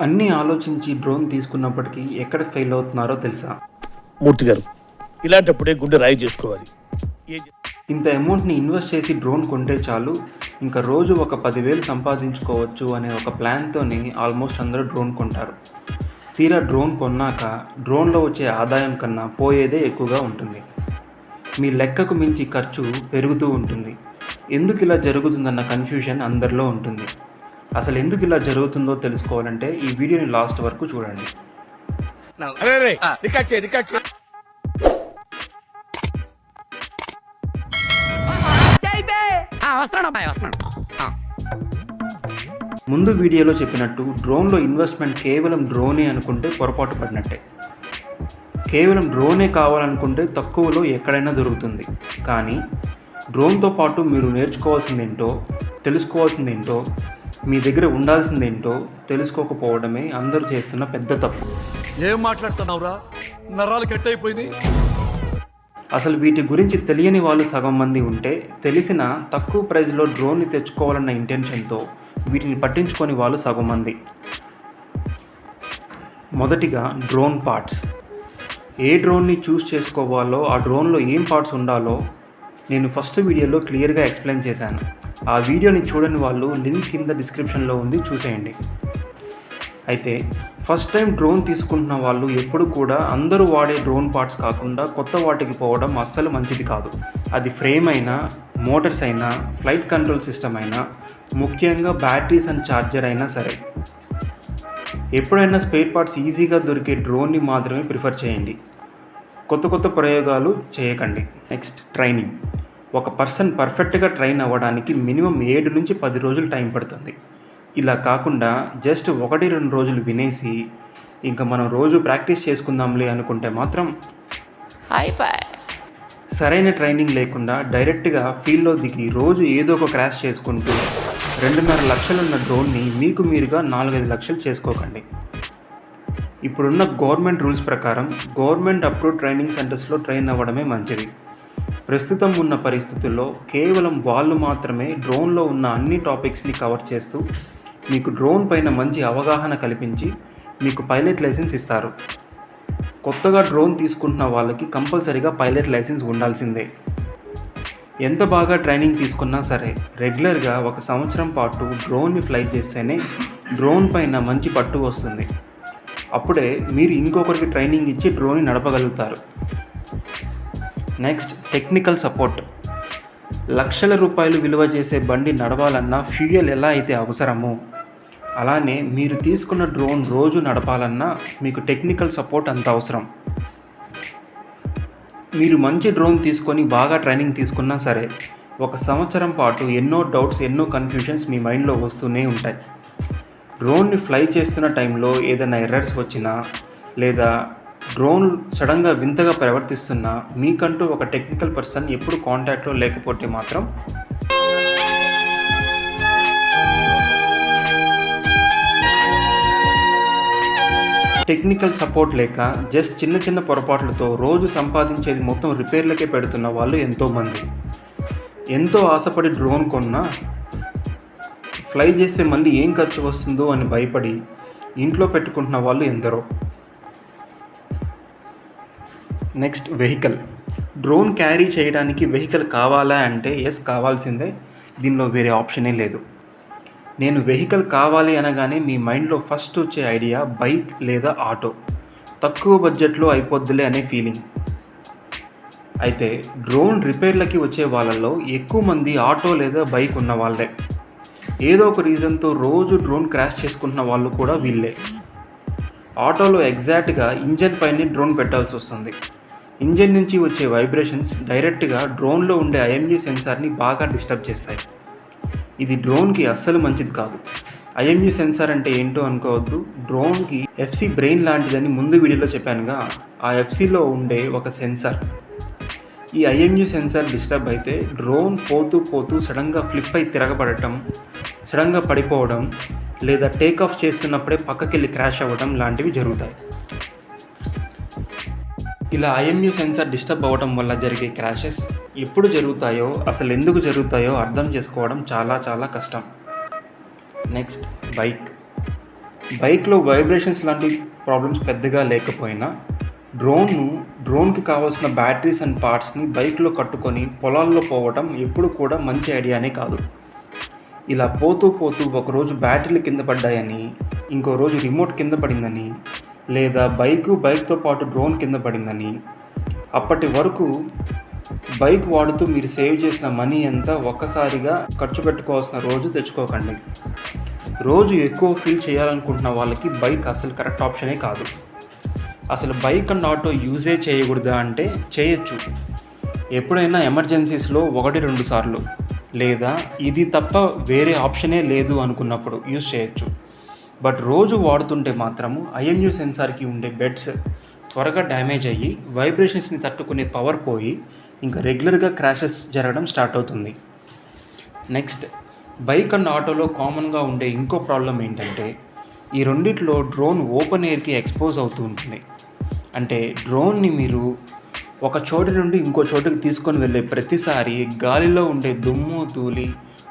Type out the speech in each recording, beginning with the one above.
అన్నీ ఆలోచించి డ్రోన్ తీసుకున్నప్పటికీ ఎక్కడ ఫెయిల్ అవుతున్నారో తెలుసా? మూర్తి గారు ఇలాంటప్పుడే గుండె రాయి చేసుకోవాలి. ఇంత అమౌంట్ని ఇన్వెస్ట్ చేసి డ్రోన్ కొంటే చాలు ఇంకా రోజు ఒక పదివేలు సంపాదించుకోవచ్చు అనే ఒక ప్లాన్తోనే ఆల్మోస్ట్ అందరూ డ్రోన్ కొంటారు. తీరా డ్రోన్ కొన్నాక డ్రోన్లో వచ్చే ఆదాయం కన్నా పోయేదే ఎక్కువగా ఉంటుంది. మీ లెక్కకు మించి ఖర్చు పెరుగుతూ ఉంటుంది. ఎందుకు ఇలా జరుగుతుందన్న కన్ఫ్యూజన్ అందరిలో ఉంటుంది. అసలు ఎందుకు ఇలా జరుగుతుందో తెలుసుకోవాలంటే ఈ వీడియోని లాస్ట్ వరకు చూడండి. ముందు వీడియోలో చెప్పినట్టు డ్రోన్లో ఇన్వెస్ట్మెంట్ కేవలం డ్రోనే అనుకుంటే పొరపాటు పడినట్టే. కేవలం డ్రోనే కావాలనుకుంటే తక్కువలో ఎక్కడైనా దొరుకుతుంది. కానీ డ్రోన్తో పాటు మీరు నేర్చుకోవాల్సిందేంటో తెలుసుకోవాల్సిందేంటో మీ దగ్గర ఉండాల్సిందేంటో తెలుసుకోకపోవడమే అందరూ చేస్తున్న పెద్ద తప్పు. ఏం మాట్లాడుతున్నావురా? నరాలు అసలు వీటి గురించి తెలియని వాళ్ళు సగం మంది ఉంటే తెలిసిన తక్కువ ప్రైజ్లో డ్రోన్ని తెచ్చుకోవాలన్న ఇంటెన్షన్తో వీటిని పట్టించుకొని వాళ్ళు సగం మంది. మొదటిగా డ్రోన్ పార్ట్స్. ఏ డ్రోన్ని చూస్ చేసుకోవాలో ఆ డ్రోన్లో ఏం పార్ట్స్ ఉండాలో నేను ఫస్ట్ వీడియోలో క్లియర్గా ఎక్స్ప్లెయిన్ చేశాను. ఆ వీడియోని చూడని వాళ్ళు లింక్ కింద డిస్క్రిప్షన్లో ఉంది చూసేయండి. అయితే ఫస్ట్ టైం డ్రోన్ తీసుకుంటున్న వాళ్ళు ఎప్పుడు కూడా అందరూ వాడే డ్రోన్ పార్ట్స్ కాకుండా కొత్త వాటికి పోవడం అస్సలు మంచిది కాదు. అది ఫ్రేమ్ అయినా మోటార్స్ అయినా ఫ్లైట్ కంట్రోల్ సిస్టమ్ అయినా ముఖ్యంగా బ్యాటరీస్ అండ్ ఛార్జర్ అయినా సరే. ఎప్పుడైనా స్పేర్ పార్ట్స్ ఈజీగా దొరికే డ్రోన్ని మాత్రమే ప్రిఫర్ చేయండి. కొత్త కొత్త ప్రయోగాలు చేయకండి. Next training. ఒక పర్సన్ పర్ఫెక్ట్గా ట్రైన్ అవ్వడానికి మినిమం ఏడు నుంచి పది రోజులు టైం పడుతుంది. ఇలా కాకుండా జస్ట్ ఒకటి రెండు రోజులు వినేసి ఇంకా మనం రోజు ప్రాక్టీస్ చేసుకుందాంలే అనుకుంటే మాత్రం అయిపోయి సరైన ట్రైనింగ్ లేకుండా డైరెక్ట్గా ఫీల్డ్లో దిగి రోజు ఏదో ఒక క్రాష్ చేసుకుంటూ రెండున్నర లక్షలున్న డ్రోన్ని మీకు మీరుగా నాలుగైదు లక్షలు చేసుకోకండి. ఇప్పుడున్న గవర్నమెంట్ రూల్స్ ప్రకారం గవర్నమెంట్ అప్రూవ్ ట్రైనింగ్ సెంటర్స్లో ట్రైన్ అవ్వడమే మంచిది. ప్రస్తుతం ఉన్న పరిస్థితుల్లో కేవలం వాళ్ళు మాత్రమే డ్రోన్లో ఉన్న అన్ని టాపిక్స్ని కవర్ చేస్తూ మీకు డ్రోన్ పైన మంచి అవగాహన కల్పించి మీకు పైలట్ లైసెన్స్ ఇస్తారు. కొత్తగా డ్రోన్ తీసుకుంటున్న వాళ్ళకి కంపల్సరీగా పైలట్ లైసెన్స్ ఉండాల్సిందే. ఎంత బాగా ట్రైనింగ్ తీసుకున్నా సరే రెగ్యులర్గా ఒక సంవత్సరం పాటు డ్రోన్ని ఫ్లై చేస్తేనే డ్రోన్ పైన మంచి పట్టు వస్తుంది. అప్పుడే మీరు ఇంకొకరికి ట్రైనింగ్ ఇచ్చి డ్రోన్ని నడపగలుగుతారు. నెక్స్ట్ టెక్నికల్ సపోర్ట్ లక్షల రూపాయలు విలువ చేసే బండి నడవాలన్నా ఫ్యూయల్ ఎలా అయితే అవసరమో అలానే మీరు తీసుకున్న డ్రోన్ రోజు నడపాలన్నా మీకు టెక్నికల్ సపోర్ట్ అంత అవసరం. మీరు మంచి డ్రోన్ తీసుకొని బాగా ట్రైనింగ్ తీసుకున్నా సరే ఒక సంవత్సరం పాటు ఎన్నో డౌట్స్ ఎన్నో కన్ఫ్యూషన్స్ మీ మైండ్లో వస్తూనే ఉంటాయి. డ్రోన్ని ఫ్లై చేస్తున్న టైంలో ఏదైనా ఎర్రర్స్ వచ్చినా లేదా డ్రోన్ సడన్గా వింతగా ప్రవర్తిస్తున్నా మీకంటూ ఒక టెక్నికల్ పర్సన్ ఎప్పుడు కాంటాక్ట్లో లేకపోతే మాత్రం టెక్నికల్ సపోర్ట్ లేక జస్ట్ చిన్న చిన్న పొరపాట్లతో రోజు సంపాదించేది మొత్తం రిపేర్లకే పెడుతున్న వాళ్ళు ఎంతోమంది. ఎంతో ఆశపడి డ్రోన్ కొన్నా ఫ్లై చేస్తే మళ్ళీ ఏం ఖర్చు వస్తుందో అని భయపడి ఇంట్లో పెట్టుకుంటున్న వాళ్ళు ఎందరో. నెక్స్ట్ వెహికల్ డ్రోన్ క్యారీ చేయడానికి వెహికల్ కావాలా అంటే ఎస్ కావాల్సిందే. దీనిలో వేరే ఆప్షనే లేదు. నేను వెహికల్ కావాలి అనగానే మీ మైండ్లో ఫస్ట్ వచ్చే ఐడియా బైక్ లేదా ఆటో తక్కువ బడ్జెట్లో అయిపోద్దులే అనే ఫీలింగ్ అయితే డ్రోన్ రిపేర్లకి వచ్చే వాళ్ళల్లో ఎక్కువ మంది ఆటో లేదా బైక్ ఉన్న వాళ్ళే. ఏదో ఒక రీజన్తో రోజు డ్రోన్ క్రాష్ చేసుకుంటున్న వాళ్ళు కూడా వీళ్ళే. ఆటోలో ఎగ్జాక్ట్గా ఇంజన్ పైన డ్రోన్ పెట్టాల్సి వస్తుంది. ఇంజన్ నుంచి వచ్చే వైబ్రేషన్స్ డైరెక్ట్గా డ్రోన్లో ఉండే ఐఎంజీ సెన్సార్ని బాగా డిస్టర్బ్ చేస్తాయి. ఇది డ్రోన్కి అస్సలు మంచిది కాదు. ఐఎంజీ సెన్సార్ అంటే ఏంటో అనుకోవద్దు. డ్రోన్కి ఎఫ్సి బ్రెయిన్ లాంటిదని ముందు వీడియోలో చెప్పానుగా ఆ ఎఫ్సిలో ఉండే ఒక సెన్సార్. ఈ ఐఎంయు సెన్సార్ డిస్టర్బ్ అయితే డ్రోన్ పోతూ పోతూ సడన్గా ఫ్లిప్ అయి తిరగబడటం సడన్గా పడిపోవడం లేదా టేక్ ఆఫ్ చేస్తున్నప్పుడే పక్కకెళ్ళి క్రాష్ అవ్వడం లాంటివి జరుగుతాయి. ఇలా ఐఎంయు సెన్సార్ డిస్టర్బ్ అవ్వడం వల్ల జరిగే క్రాషెస్ ఎప్పుడు జరుగుతాయో అసలు ఎందుకు జరుగుతాయో అర్థం చేసుకోవడం చాలా చాలా కష్టం. నెక్స్ట్ బైక్ బైక్లో వైబ్రేషన్స్ లాంటి ప్రాబ్లమ్స్ పెద్దగా లేకపోయినా డ్రోన్ను డ్రోన్కి కావాల్సిన బ్యాటరీస్ అండ్ పార్ట్స్ని బైక్లో కట్టుకొని పొలాల్లో పోవటం ఎప్పుడు కూడా మంచి ఐడియానే కాదు. ఇలా పోతూ పోతూ ఒకరోజు బ్యాటరీలు కింద పడ్డాయని ఇంకో రోజు రిమోట్ కింద పడిందని లేదా బైకు బైక్తో పాటు డ్రోన్ కింద పడిందని అప్పటి వరకు బైక్ వాడుతూ మీరు సేవ్ చేసిన మనీ అంతా ఒక్కసారిగా ఖర్చు పెట్టుకోవాల్సిన రోజు తెచ్చుకోకండి. రోజు ఎక్కువ ఫీల్ చేయాలనుకుంటున్న వాళ్ళకి బైక్ అసలు కరెక్ట్ ఆప్షనే కాదు. అసలు బైక్ అండ్ ఆటో యూజే చేయకూడదా అంటే చేయొచ్చు. ఎప్పుడైనా ఎమర్జెన్సీస్లో ఒకటి రెండు సార్లు లేదా ఇది తప్ప వేరే ఆప్షనే లేదు అనుకున్నప్పుడు యూజ్ చేయొచ్చు. బట్ రోజు వాడుతుంటే మాత్రము ఐఎంయూ సెన్సార్కి ఉండే బెడ్స్ త్వరగా డ్యామేజ్ అయ్యి వైబ్రేషన్స్ని తట్టుకునే పవర్ పోయి ఇంకా రెగ్యులర్గా క్రాషెస్ జరగడం స్టార్ట్ అవుతుంది. నెక్స్ట్ బైక్ అండ్ ఆటోలో కామన్గా ఉండే ఇంకో ప్రాబ్లం ఏంటంటే ఈ రెండిట్లో డ్రోన్ ఓపెన్ ఎయిర్కి ఎక్స్పోజ్ అవుతూ ఉంటుంది. అంటే డ్రోన్ని మీరు ఒక చోటు నుండి ఇంకో చోటుకి తీసుకొని వెళ్ళే ప్రతిసారి గాలిలో ఉండే దుమ్ము తూలి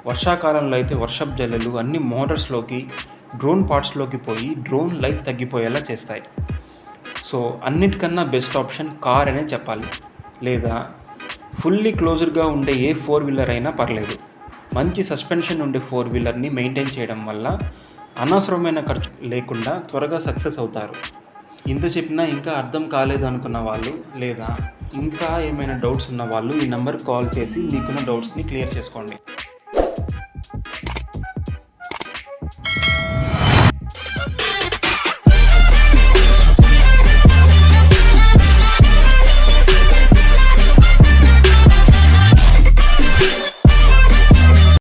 వర్షాకాలంలో అయితే వర్షపు జల్లెలు అన్ని మోటార్స్లోకి డ్రోన్ పార్ట్స్లోకి పోయి డ్రోన్ లైఫ్ తగ్గిపోయేలా చేస్తాయి. సో అన్నిటికన్నా బెస్ట్ ఆప్షన్ కార్ అనే చెప్పాలి. లేదా ఫుల్లీ క్లోజర్గా ఉండే ఏ ఫోర్ వీలర్ అయినా పర్లేదు. మంచి సస్పెన్షన్ ఉండే ఫోర్ వీలర్ని మెయింటైన్ చేయడం వల్ల అనవసరమైన ఖర్చు లేకుండా త్వరగా సక్సెస్ అవుతారు. ఇంత చెప్పినా ఇంకా అర్థం కాలేదు అనుకున్న వాళ్ళు లేదా ఇంకా ఏమైనా డౌట్స్ ఉన్న వాళ్ళు ఈ నెంబర్కి కాల్ చేసి మీకున్న డౌట్స్ని క్లియర్ చేసుకోండి.